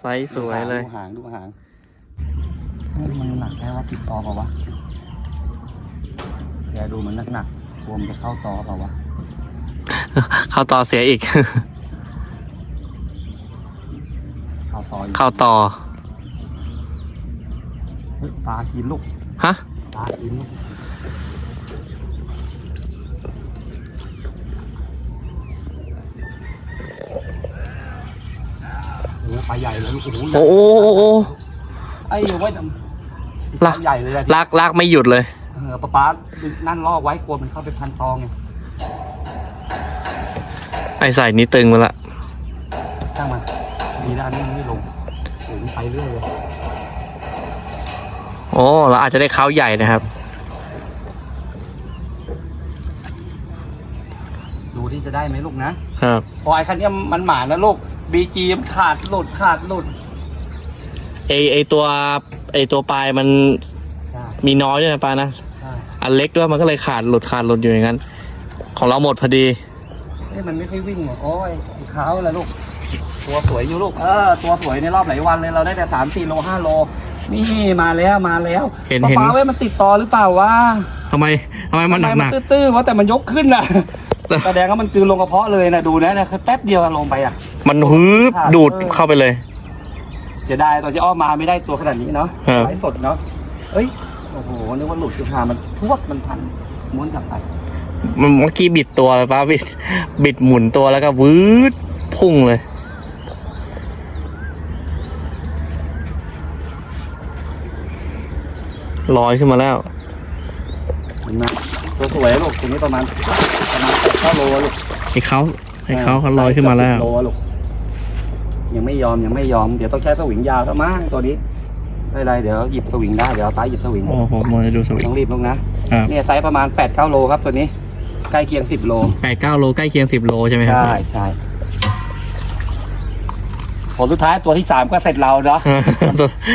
ไซส์สวยเลย ดูหางดูหางมันหนักแค่ว่าติดต่อเปล่าวะแกดูมันหนักหนักๆกลัวมันจะเข้าต่อเปล่าวะ เข้าต่อเสียอีก เข้าต่ออยู่เข้าต่อเฮ้ยปลากินลูก ฮะ ปลากินลูก ปลาใหญ่เลยลูกโอ้โหโอ้โอ้โอ้โอ้ไอ้ไว้ลากใหญ่เลยอะลากลากไม่หยุดเลยเออป้าป้านั่นล่อไว้กลัวมันเข้าไปพันตองไงไอใส่นี้ตึงมาละช่างมันดีด้านนี้มันไม่ลงโอ้มันไปเรื่อยเลยโอ้เราอาจจะได้เขาใหญ่นะครับ ดูที่จะได้ไหมลูกนะครับพอไอ้คันเนี้ยมันหมานะลูก บีจีมันขาดหลุดขาดหลุดไอไอตัวไอตัวปลายมันใช่มีน้อยด้วยนะปลานะ ใช่อันเล็กด้วยมันก็เลยขาดหลุดขาดหลุดอยู่อย่างนั้น ของเราหมดพอดี เอ้ยมันไม่ค่อยวิ่งหรอกโอ้ยไอ้ขาวแหละลูก ตัวสวยอยู่ลูก เออ ตัวสวยในรอบหลายวันเลยเราได้แต่สามสี่โลห้าโล นี่มาแล้วมาแล้วเห็นป้าเห็นป้าเว้ยมันติดต่อหรือเปล่าวะทำไมทำไมมันหนักหนัก ตื้อๆเพราะแต่มันยกขึ้นน่ะแต่แสดงว่ามันกลืนลงกระเพาะเลยนะดูนะนะแป๊บเดียวลงไปอะ มันฮึบดูดเข้าไปเลย เสียดายตอนที่อ้อมมาไม่ได้ตัวขนาดนี้เนาะครับ ไลฟ์สดเนาะเอ้ยโอ้โหนึกว่าหลุดจุฬามันพวดมันพันม้วนกลับไปมันเมื่อกี้บิดตัวเลยป้าบิด บิดหมุนตัวแล้วก็วืดพุ่งเลย ลอยขึ้นมาแล้ว เห็นไหมตัวสวยลูกตัวนี้ประมาณประมาณแปดเก้าโลอะลูกไอ้เขาไอ้เขาเขาลอยขึ้นมาแล้วโลอะลูก ยังไม่ยอมยังไม่ยอมเดี๋ยวต้องใช้สวิงยาวซะมั้งตัวนี้ไม่เป็นไรเดี๋ยวหยิบสวิงได้เดี๋ยวเอาตาหยิบสวิงโอ้ผมมองจะดูสวิงต้องรีบลูกนะครับเนี่ยไซส์ประมาณแปดเก้าโลครับตัวนี้ ใกล้เคียงสิบโลแปดเก้าโลใกล้เคียงสิบโลใช่ไหมครับใช่ใช่ผลสุดท้ายตัวที่สามก็เสร็จเราเนาะ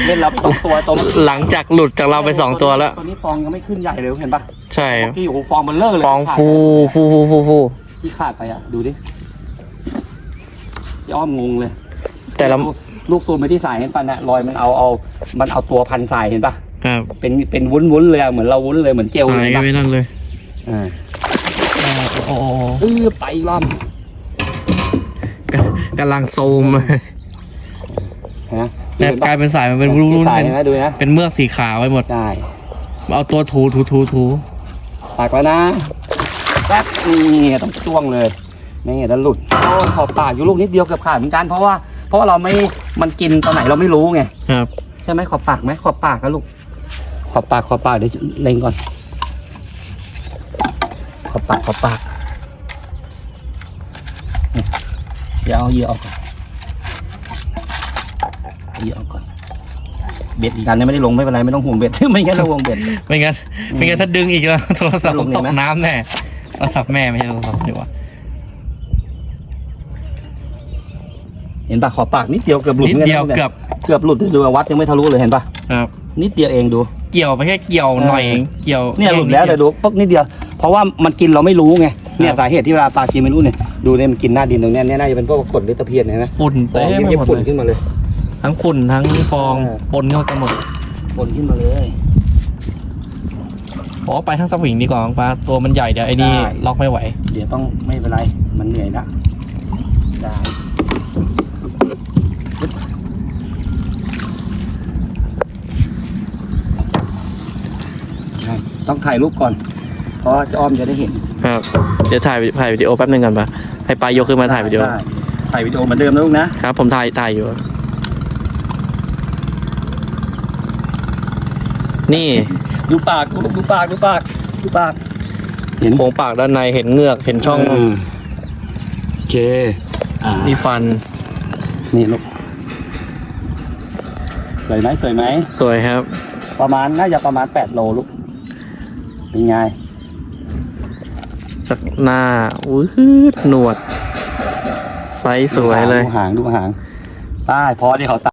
เล่นรับสองตัวตัวเมื่อกี้หลังจากหลุดจากเราไปสองตัวแล้ว ตัวนี้ฟองยังไม่ขึ้นใหญ่เลยเห็นปะใช่เมื่อกี้โอ้โหฟองมันเลอะเลยฟองขาดฟูฟูฟูฟูฟูที่ขาดไปอะดูดิที่อ้อมงงเลย แต่ละลูกลูกซูมไปที่สายเห็นปะเนี่ยรอยมันเอาเอามันเอาตัวพันสายเห็นปะครับเป็นเป็นวุ้นวุ้นๆเลยอะเหมือนเราวุ้นเลยเหมือนเจลเลหายยกันปะไปนั่นเลยอ่าโอ้โหเออไปอีกรอบกำกำลังโซมนะแอบกลายเป็นสายมันเป็นวุ้ที่นสายๆเป็นเห็นไหมดูนะเป็นเมือกสีขาวไปหมด ใช่เอาตัวถูถูถูถูปากแล้วนะแป๊บนี่ต้องจ้วงเลยไม่งั้นจะหลุดโอ้ขอบปากอยู่ลูกนิดเดียวเกือบขาดเหมือนกันเพราะว่าเพ ราะว่าเราไม่มันกินตอนไหนเราไม่รู้ไงครับใช่ไหมขอบปากไหมขอบปากนะลูก ขอบปากขอบปากเดี๋ยวเล็งก่อน ขอบปากขอบปากเนี่ยเดี๋ยวเอาเหยื่อออกก่อนเอาเหยื่อออกก่อนเบ็ดอีกอันเนี่ยไม่ได้ลงไม่เป็นไรไม่ต้องห่วงเบ็ด ไม่งั้นเราห่วงเบ็ด ไม่งั้นไม่งั้นถ้าดึงอีกแล้วโทรศัพท์ผมลตงกเลยไหมน้ำแน่โทรศัพท์แม่ไม่ใช่โทรศัพท์ดีกว่า เห็นปะขอบปากนิดเดียวเกือบหลุดนิดเดียวหมือนเกืกัอบเกือบหลุดดูวัดยังไม่ทะลุเลยเห็นปะครับนิดเดียวเองดู เกี่ยวไปแค่เกี่ยวหน่อยเองเกี่ยวเนี่ยหลุดแล้วแต่ดูปุ๊บนิดเดียว เพราะว่ามันกินเราไม่รู้ไงเนี่ยสาเหตุที่เวลาปลากินไม่รู้เนี่ยดูเนี่ยมันกินหน้าดินตรงเนี้ยเนี่ยน่าจะเป็นพวกกรดหรือตะเพียนเห็นไหมฝุ่นฟอเต็งมไปเย็บหมดๆฝุ่นเลยขึ้นมาเลย ทั้งฝุ่นทั้งฟองเออปนเข้ากันหมดฝุ่นขึ้นมาเลยขอไปทั้งสวิงดีกว่าปลาตัวมันใหญ่เดี๋ยวไอ้นี่ได้ล็อกไม่ไหว เดี๋ยวต้องไม่เป็นไรมันเหนื่อยละได้ ต้องถ่ายรูปก่อน เพราะจะอ้อมจะได้เห็นครับเดี๋ยวถ่ายถ่ายวิดีโอแป๊บนึงกันปะให้ปลายกขึ้นมาถ่ายวิดีโอได้ถ่ายวิดีโอเหมือนเดิมนะลูกนะครับ ผมถ่ายถ่ายอยู่ นี่ดูปากดูดูปากดูปากดูปาก เห็นโครงปากด้านในเห็นเงือกเห็นช่องโอเคอ่านี่ฟัน นี่ลูกสวยไหมสวยไหม สวยครับ ประมาณน่าจะประมาณแปดโลลูก เป็นไงสักหน้าอุ้ยหนวด ไซส์สวยเลย ดูหางดูหาง ได้พอที่เขาตัด